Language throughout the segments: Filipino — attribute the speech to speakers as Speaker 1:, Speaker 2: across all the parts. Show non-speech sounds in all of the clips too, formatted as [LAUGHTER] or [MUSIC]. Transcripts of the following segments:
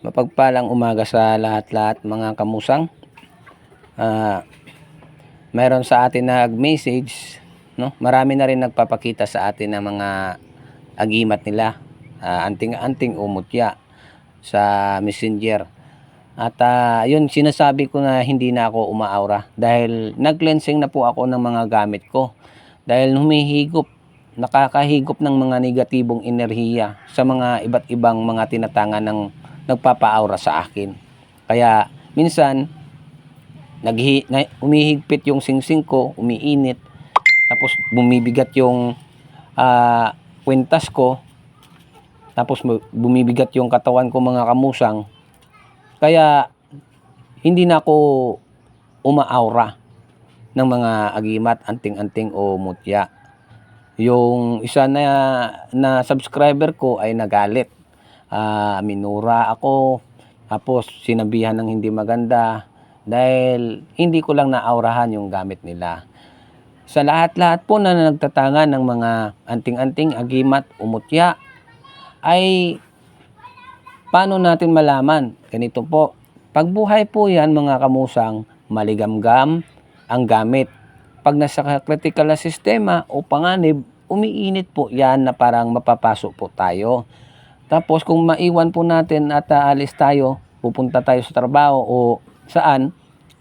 Speaker 1: Mapagpalang umaga sa lahat-lahat mga kamusang. Ah, mayroon sa atin nag-message, no? Marami na rin nagpapakita sa atin ng mga agimat nila, ah, anting-anting umutya sa Messenger. At ah, yun sinasabi ko na hindi na ako umaaura dahil nag-cleansing na po ako ng mga gamit ko. Dahil humihigop, nakakahigop ng mga negatibong enerhiya sa mga iba't ibang mga tinatangan ng nagpapaaura sa akin. Kaya minsan naghi, na, umihigpit yung singsing ko, umiinit, tapos bumibigat yung ah, kwintas ko, tapos bumibigat yung katawan ko mga kamusang. Kaya hindi na ako umaaura ng mga agimat, anting-anting o mutya. Yung isa na, na subscriber ko ay nagalit. Ah, minura ako, tapos sinabihan ng hindi maganda dahil hindi ko lang naaurahan yung gamit nila. Sa lahat-lahat po na nagtatangan ng mga anting-anting, agimat, umutya, ay paano natin malaman? Ganito po, pagbuhay po yan mga kamusang, maligamgam ang gamit. Pag nasa critical na sistema o panganib, umiinit po yan na parang mapapasok po tayo. Tapos kung maiwan po natin at aalis tayo, pupunta tayo sa trabaho o saan,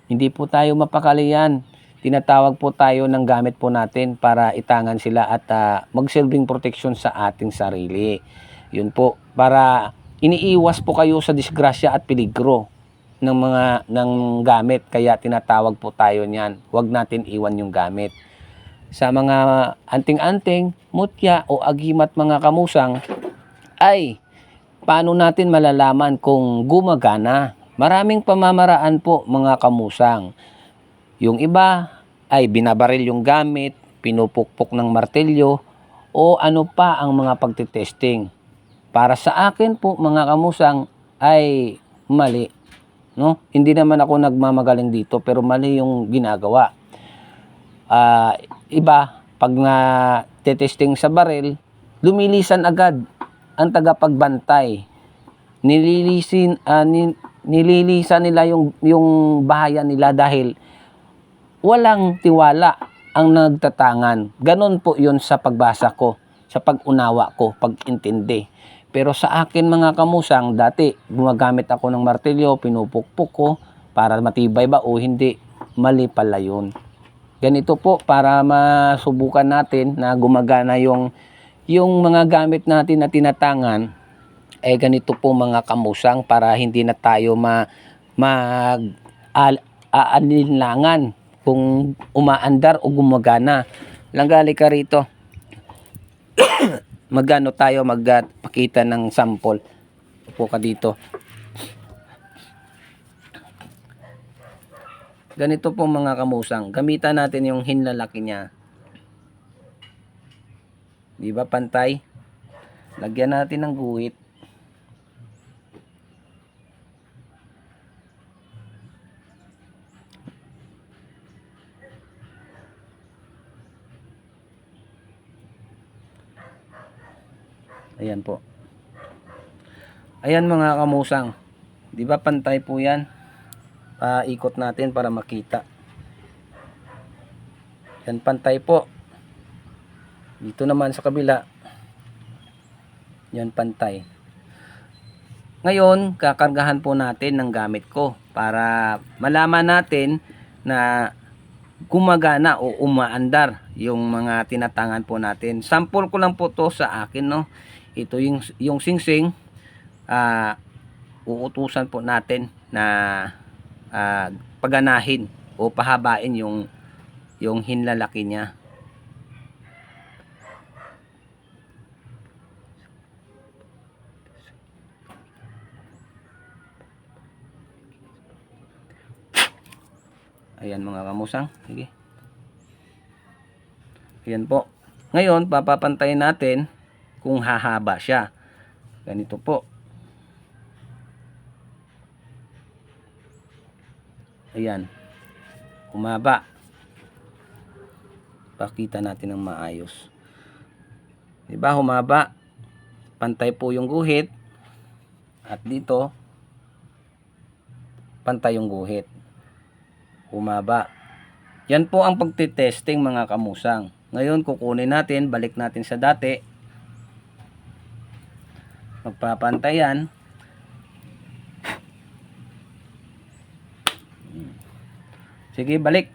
Speaker 1: hindi po tayo mapakalian. Tinatawag po tayo ng gamit po natin para itangan sila at ah, magsilbing protection sa ating sarili. Yun po, para iniiwas po kayo sa disgrasya at peligro ng mga ng gamit kaya tinatawag po tayo niyan. Huwag natin iwan yung gamit. Sa mga anting-anting, mutya o agimat mga kamusang ay paano natin malalaman kung gumagana? Maraming pamamaraan po mga kamusang. Yung iba ay binabaril yung gamit, pinupukpok ng martelyo, o ano pa ang mga pagtitesting. Para sa akin po mga kamusang ay mali. No? Hindi naman ako nagmamagaling dito pero mali yung ginagawa. Ah, iba, pag nga tetesting sa baril, lumilisan agad ang tagapagbantay. Nililisin, ah, ni- nililisan nila yung, yung bahayan nila dahil walang tiwala ang nagtatangan. Ganon po yun sa pagbasa ko, sa pag-unawa ko, pag-intindi. Pero sa akin mga kamusang, dati gumagamit ako ng martilyo, pinupukpok ko para matibay ba o hindi. Mali pala yun. Ganito po para masubukan natin na gumagana yung yung mga gamit natin na tinatangan eh ganito po mga kamusang para hindi na tayo ma mag al, aalinlangan kung umaandar o gumagana. Langgali ka rito. [COUGHS] Magano tayo magpakita ng sample. Upo ka dito. Ganito po mga kamusang. Gamitan natin yung hinlalaki niya. Di ba pantay? Lagyan natin ng guhit. Ayan po. Ayan mga kamusang. Di ba pantay po yan? Paikot natin para makita. Yan pantay po. Dito naman sa kabila. Yan pantay. Ngayon, kakargahan po natin ng gamit ko para malaman natin na gumagana o umaandar yung mga tinatangan po natin. Sample ko lang po to sa akin, no? Ito yung, yung singsing, ah, uutusan po natin na ah, paganahin o pahabain yung yung hinlalaki niya. Ayan mga kamusang. Sige. Ayan po. Ngayon, papapantayin natin kung hahaba siya. Ganito po. Ayan. Humaba. Pakita natin ng maayos. Diba humaba? Pantay po yung guhit. At dito, pantay yung guhit. Humaba. Yan po ang pagtitesting mga kamusang. Ngayon, kukunin natin, balik natin sa dati. Magpapantayan. Sige, balik.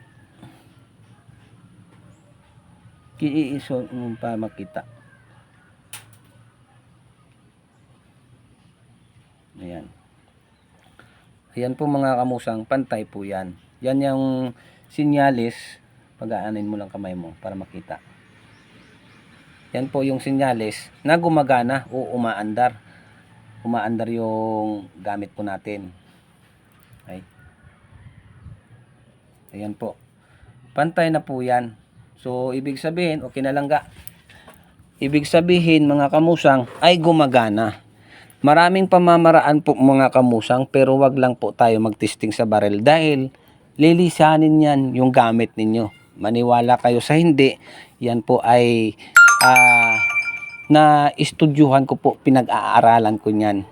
Speaker 1: Kiiiso mo pa makita. Ayan. Ayan po mga kamusang, pantay po yan. Yan yung sinyalis, pag-aanin mo lang kamay mo para makita. Yan po yung sinyalis na gumagana o umaandar. Umaandar yung gamit po natin. Ay. Ayan po. Pantay na po yan. So, ibig sabihin, okay na lang ga. Ibig sabihin, mga kamusang, ay gumagana. Maraming pamamaraan po mga kamusang pero wag lang po tayo magtesting sa barrel dahil lilisanin yan yung gamit ninyo. Maniwala kayo sa hindi, yan po ay ah, na estudyuhan ko po, pinag-aaralan ko niyan.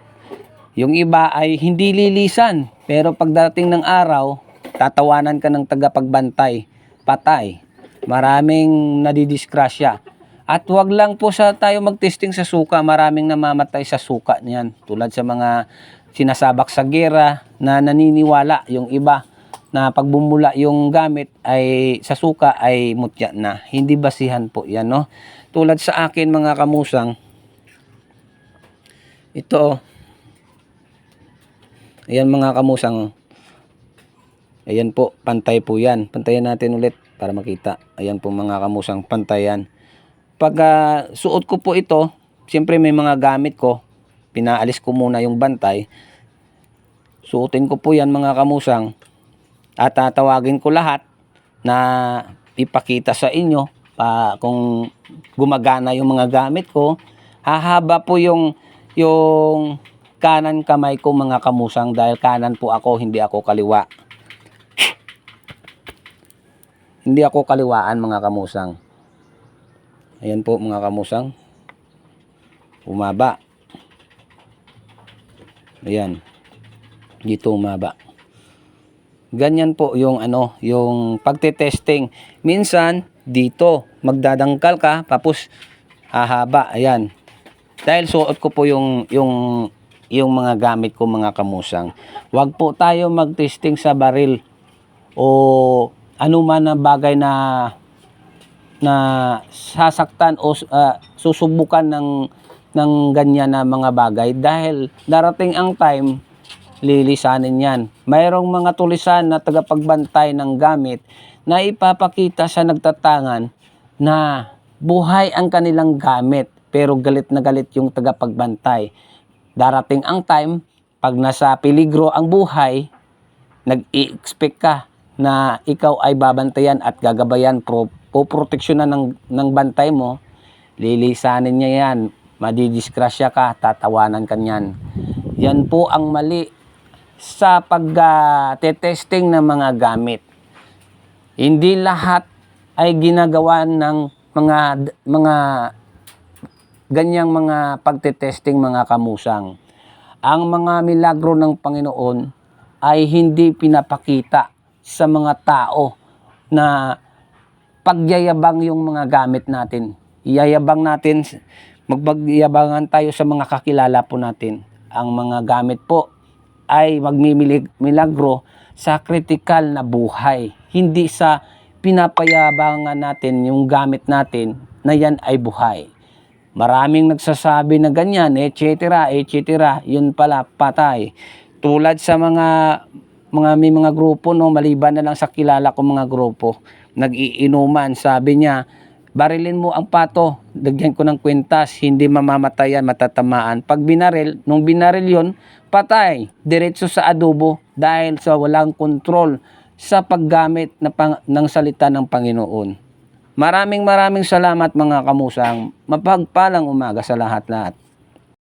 Speaker 1: Yung iba ay hindi lilisan pero pagdating ng araw, tatawanan ka ng tagapagbantay, patay. Maraming nadidiskrasya. At wag lang po sa tayo magtesting sa suka, maraming namamatay sa suka niyan. Tulad sa mga sinasabak sa gera na naniniwala yung iba na pag bumula yung gamit ay sa suka ay mutya na. Hindi basihan po yan, no? Tulad sa akin mga kamusang, ito, ayan mga kamusang, ayan po, pantay po yan. Pantayan natin ulit para makita. Ayan po mga kamusang, pantayan pag ah, suot ko po ito, siyempre may mga gamit ko, pinaalis ko muna yung bantay. Suotin ko po yan mga kamusang at tatawagin ko lahat na ipakita sa inyo pa kung gumagana yung mga gamit ko. Hahaba po yung yung kanan kamay ko mga kamusang dahil kanan po ako, hindi ako kaliwa. Hindi ako kaliwaan mga kamusang. Ayan po mga kamusang. Umaba. Ayan. Dito umaba. Ganyan po yung ano, yung pagte-testing. Minsan dito magdadangkal ka tapos hahaba. Ayan. Dahil suot ko po yung yung yung mga gamit ko mga kamusang. Huwag po tayo mag-testing sa baril o ano man na bagay na na sasaktan o uh, susubukan ng ng ganyan na mga bagay dahil darating ang time lilisanin yan. Mayroong mga tulisan na tagapagbantay ng gamit na ipapakita sa nagtatangan na buhay ang kanilang gamit pero galit na galit yung tagapagbantay. Darating ang time pag nasa peligro ang buhay, nag-i-expect ka na ikaw ay babantayan at gagabayan pro poproteksyonan ng, ng bantay mo, lilisanin niya yan, madidiskrasya ka, tatawanan ka niyan. Yan po ang mali sa pag-testing ng mga gamit. Hindi lahat ay ginagawa ng mga mga ganyang mga pagtetesting mga kamusang. Ang mga milagro ng Panginoon ay hindi pinapakita sa mga tao na pagyayabang yung mga gamit natin. Iyayabang natin, magbagyabangan tayo sa mga kakilala po natin. Ang mga gamit po ay magmimilagro sa kritikal na buhay. Hindi sa pinapayabangan natin yung gamit natin na yan ay buhay. Maraming nagsasabi na ganyan, etc., etc., yun pala, patay. Tulad sa mga mga may mga grupo no maliban na lang sa kilala ko mga grupo nag-iinuman sabi niya barilin mo ang pato. Dagyan ko ng kwintas. Hindi mamamatayan matatamaan. Pag binaril nung binaril yon patay. Diretso sa adobo dahil sa walang kontrol sa paggamit na pang, ng salita ng Panginoon. Maraming maraming salamat mga kamusang. Mapagpalang umaga sa lahat-lahat